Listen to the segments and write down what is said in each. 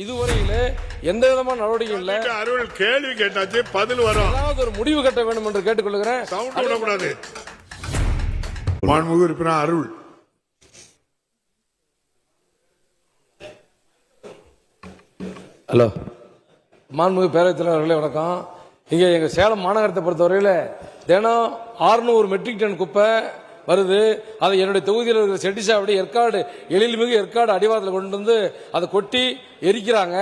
இதுவரையிலே எந்த விதமான நடவடிக்கை இல்ல. அருள் கேள்வி கேட்டாச்சு பதில் வரும். ஏதாவது ஒரு முடிவு கட்ட வேண்டும் என்று கேட்டுக்கொள்கிறேன். சவுண்ட் விடக்கூடாது மாண்புமிகு உறுப்பினர் அருள். ஹலோ. மாண்புமிகு பேரவைத் தலைவர் அவர்களே வணக்கம். இங்கே எங்கள் சேலம் மாநகரத்தை பொறுத்தவரையில் தினம் 600 மெட்ரிக் டன் குப்பை வருது. அதை என்னுடைய தொகுதியில் இருக்கிற செட்டிசாவடி ஏற்காடு எழில்மிகு ஏற்காடு அடிவாரத்தில் கொண்டு வந்து அதை கொட்டி எரிக்கிறாங்க.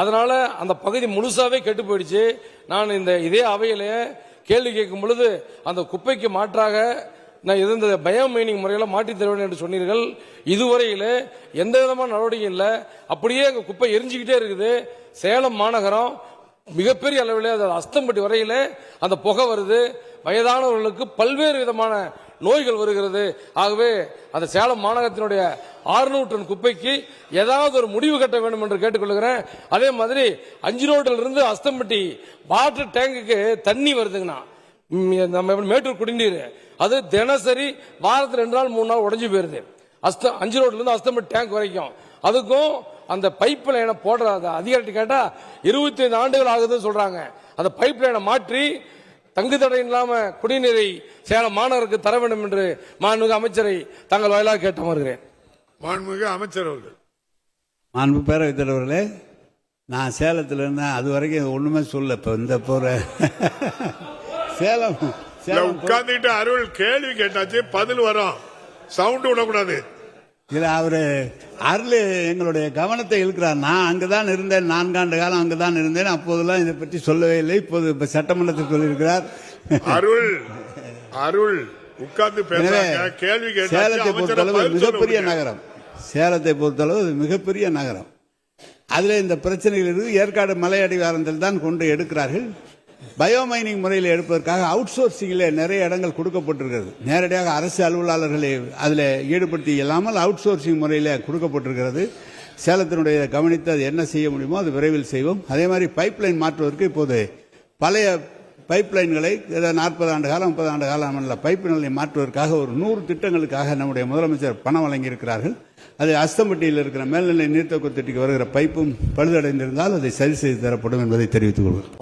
அதனால் அந்த பகுதி முழுசாகவே கெட்டு போயிடுச்சு. நான் இந்த இதே அவையிலே கேள்வி கேட்கும் பொழுது அந்த குப்பைக்கு மாற்றாக நான் இருந்த பயோ மைனிங் முறையில் மாற்றி தருவேன் என்று சொன்னீர்கள். இதுவரையில் எந்த விதமான நடவடிக்கையும் இல்லை. அப்படியே அங்கே குப்பை எரிஞ்சுக்கிட்டே இருக்குது. சேலம் மாநகரம் மிகப்பெரிய அளவில் அது அஸ்தம்பட்டி வரையில் அந்த புகை வருது. வயதானவர்களுக்கு பல்வேறு விதமான நோய்கள் வருகிறது. ஆகவே அந்த சேலம் மாநகரத்தினுடைய 600 டன் குப்பைக்கு ஏதாவது ஒரு முடிவு கட்ட வேண்டும் என்று கேட்டுக்கொள்கிறேன். அதே மாதிரி அஞ்சு ரோட்டில் இருந்து அஸ்தம்பட்டி வாட்டர் டேங்குக்கு தண்ணி வருதுங்கண்ணா. நம்ம எப்படி மேட்டூர் குடிநீர். அது தினசரி வாரத்தில் ரெண்டு நாள் மூணு நாள் உடஞ்சி போயிருது. அஸ்த அஞ்சு ரோட்ல இருந்து டேங்க் வரைக்கும். அதுக்கும் அந்த பைப் லைனை போடுற அந்த அதிகாரிட்டு கேட்டால் இருபத்தி ஐந்து ஆண்டுகள் ஆகுதுன்னு சொல்கிறாங்க அந்த பைப் லைனை மாற்றி தங்கு தடை இல்லாமல் குடிநீரை சேலம் மாநகருக்கு தர வேண்டும் என்று மாண்புமிகு அமைச்சரை தங்கள் வாயிலாக கேட்டு வருகிறேன். மாண்புமிகு அமைச்சர் அவர்கள். மாண்பு பேரவைத் தலைவர்களே நான் சேலத்தில் இருந்தேன் அது வரைக்கும் ஒன்றுமே சொல்ல இப்போ இந்த போகிற சேலம் உட்கார்ந்துட்டு அருள் கேள்வி கேட்டாச்சு பதில் வரும். சவுண்ட் விடக்கூடாது. இதில் அவர் அருள் எங்களுடைய கவனத்தை இழுக்கிறார். நான் அங்கே தான் இருந்தேன். நான்காண்டு காலம் அங்கே தான் இருந்தேன். அப்போதெல்லாம் இதை பற்றி சொல்லவே இல்லை. இப்போது இப்போ சட்டமன்றத்தில் சொல்லியிருக்கிறார். அருள் அருள். உட்கார்ந்து கேள்வி சேலத்தை பொறுத்தளவு மிகப்பெரிய. நகரம். சேலத்தை பொறுத்தளவு மிகப்பெரிய நகரம். அதில் இந்த பிரச்சனைகள் இருந்து ஏற்காடு மலை அடிவாரத்தில் தான் கொண்டு எடுக்கிறார்கள். பயோமைனிங் முறையில் எடுப்பதற்காக அவுட் சோர்சிங்கில் நிறைய இடங்கள் கொடுக்கப்பட்டிருக்கிறது. நேரடியாக அரசு அலுவலாளர்களை அதில் ஈடுபடுத்தி இல்லாமல் அவுட் சோர்சிங் முறையில் கொடுக்கப்பட்டிருக்கிறது. சேலத்தினுடைய கவனித்து அது என்ன செய்ய முடியுமோ அது விரைவில் செய்வோம். அதே மாதிரி பைப்லைன் மாற்றுவதற்கு இப்போது பழைய பைப் லைன்களை நாற்பது ஆண்டு காலம் முப்பது ஆண்டு காலம் உள்ள பைப் நிலை மாற்றுவதற்காக ஒரு நூறு திட்டங்களுக்காக நம்முடைய முதலமைச்சர் பணம் வழங்கியிருக்கிறார்கள். அது அஸ்தம்பட்டியில் இருக்கிற மேல்நிலை நீர்த்தொக்கு திட்டிக்கு வருகிற பைப்பும் பழுதடைந்திருந்தால் அதை சரி செய்து தரப்படும் என்பதை தெரிவித்துக் கொள்கிறேன்.